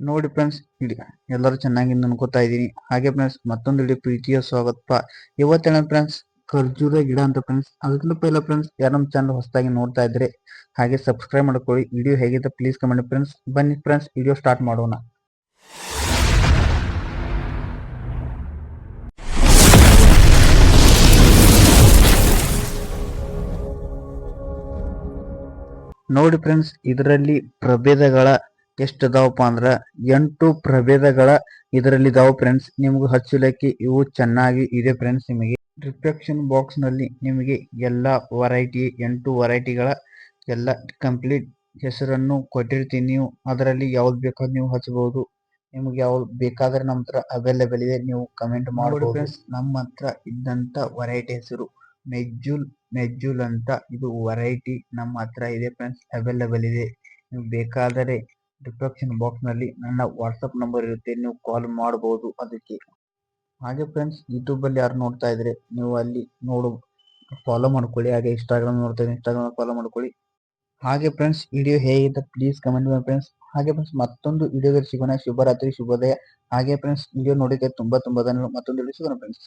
ನೋಡಿ ಫ್ರೆಂಡ್ಸ್ ಇಲ್ಲಿ ಎಲ್ಲರೂ ಚೆನ್ನಾಗಿ ಅನ್ಕೋತಾ ಇದ್ದೀನಿ. ಹಾಗೆ ಫ್ರೆಂಡ್ಸ್ ಮತ್ತೊಂದು ಇಡೀ ಪ್ರೀತಿಯ ಸ್ವಾಗತ. ಇವತ್ತೇನ ಫ್ರೆಂಡ್ಸ್ ಖರ್ಜೂರ ಗಿಡ ಅಂತ ಫ್ರೆಂಡ್ಸ್ ಅದಕ್ಕಿಂತ ಪೈಲ ಫ್ರೆಂಡ್ಸ್ ಯಾರು ನಮ್ಮ ಚಾನಲ್ ಹೊಸದಾಗಿ ನೋಡ್ತಾ ಇದ್ರೆ, ಹಾಗೆ ಸಬ್ಸ್ಕ್ರೈಬ್ ಮಾಡ್ಕೊಳ್ಳಿ. ವಿಡಿಯೋ ಹೇಗಿದೆ ಪ್ಲೀಸ್ ಕಮೆಂಟ್ ಫ್ರೆಂಡ್ಸ್ ಬನ್ನಿ ಫ್ರೆಂಡ್ಸ್ ವಿಡಿಯೋ ಸ್ಟಾರ್ಟ್ ಮಾಡೋಣ. ನೋಡಿ ಫ್ರೆಂಡ್ಸ್ ಇದರಲ್ಲಿ ಪ್ರಭೇದಗಳ ಎಷ್ಟು ಅದಾವಪ್ಪ ಅಂದ್ರ ಎಂಟು ಪ್ರಭೇದಗಳ ಇದರಲ್ಲಿ ಇದಾವ ಫ್ರೆಂಡ್ಸ್ ನಿಮ್ಗೆ ಹಚ್ಚಲಿಕ್ಕೆ ಇವು ಚೆನ್ನಾಗಿ ಇದೆ ಫ್ರೆಂಡ್ಸ್ ನಿಮಗೆ. ರಿಫ್ಲೆಕ್ಷನ್ ಬಾಕ್ಸ್ನಲ್ಲಿ ನಿಮಗೆ ಎಲ್ಲಾ ವೆರೈಟಿ ಎಂಟು ವೆರೈಟಿಗಳ ಎಲ್ಲ ಕಂಪ್ಲೀಟ್ ಹೆಸರನ್ನು ಕೊಟ್ಟಿರ್ತೀನಿ ನೀವು. ಅದರಲ್ಲಿ ಯಾವ್ದು ಬೇಕಾದ್ ನೀವು ಹಚ್ಚಬಹುದು ನಿಮ್ಗೆ ಯಾವ್ದು ಬೇಕಾದ್ರೆ ನಮ್ಮ ಹತ್ರ ಅವೈಲೇಬಲ್ ಇದೆ ನೀವು ಕಮೆಂಟ್ ಮಾಡಬಹುದು ಫ್ರೆಂಡ್ಸ್ ನಮ್ಮ ಹತ್ರ ಇದ್ದಂತ ವೆರೈಟಿ ಹೆಸರು ಮೆಜ್ಜುಲ್ ಮೆಜ್ಜುಲ್ ಅಂತ ಇದು ವೆರೈಟಿ ನಮ್ಮ ಹತ್ರ ಇದೆ ಫ್ರೆಂಡ್ಸ್ ಅವೈಲೇಬಲ್ ಇದೆ. ನೀವು ಬೇಕಾದರೆ ಡಿಸ್ಕ್ರಿಪ್ಷನ್ ಬಾಕ್ಸ್ನಲ್ಲಿ ನನ್ನ ವಾಟ್ಸಪ್ ನಂಬರ್ ಇರುತ್ತೆ, ನೀವು ಕಾಲ್ ಮಾಡಬಹುದು ಅದಕ್ಕೆ. ಹಾಗೆ ಫ್ರೆಂಡ್ಸ್ ಯೂಟ್ಯೂಬ್ ಅಲ್ಲಿ ಯಾರು ನೋಡ್ತಾ ಇದ್ರೆ ನೀವು ಅಲ್ಲಿ ನೋಡು ಫಾಲೋ ಮಾಡ್ಕೊಳ್ಳಿ. ಹಾಗೆ ಇನ್ಸ್ಟಾಗ್ರಾಮ್ ನೋಡ್ತಾ ಇದ್ರೆ ಇನ್ಸ್ಟಾಗ್ರಾಮ್ ಫಾಲೋ ಮಾಡ್ಕೊಳ್ಳಿ. ಹಾಗೆ ಫ್ರೆಂಡ್ಸ್ ವಿಡಿಯೋ ಹೇಗಿದೆ ಪ್ಲೀಸ್ ಕಮೆಂಟ್ ಮಾಡಿ ಫ್ರೆಂಡ್ಸ್ ಹಾಗೆ ಫ್ರೆಂಡ್ಸ್ ಮತ್ತೊಂದು ವಿಡಿಯೋದಲ್ಲಿ ಸಿಗೋಣ. ಶುಭರಾತ್ರಿ, ಶುಭೋದಯ. ಹಾಗೆ ಫ್ರೆಂಡ್ಸ್ ವಿಡಿಯೋ ನೋಡಿದ್ರೆ ತುಂಬಾ ತುಂಬಾ ಧನ್ಯವಾದ. ಮತ್ತೊಂದು ವಿಡಿಯೋ ಸಿಗೋಣ ಫ್ರೆಂಡ್ಸ್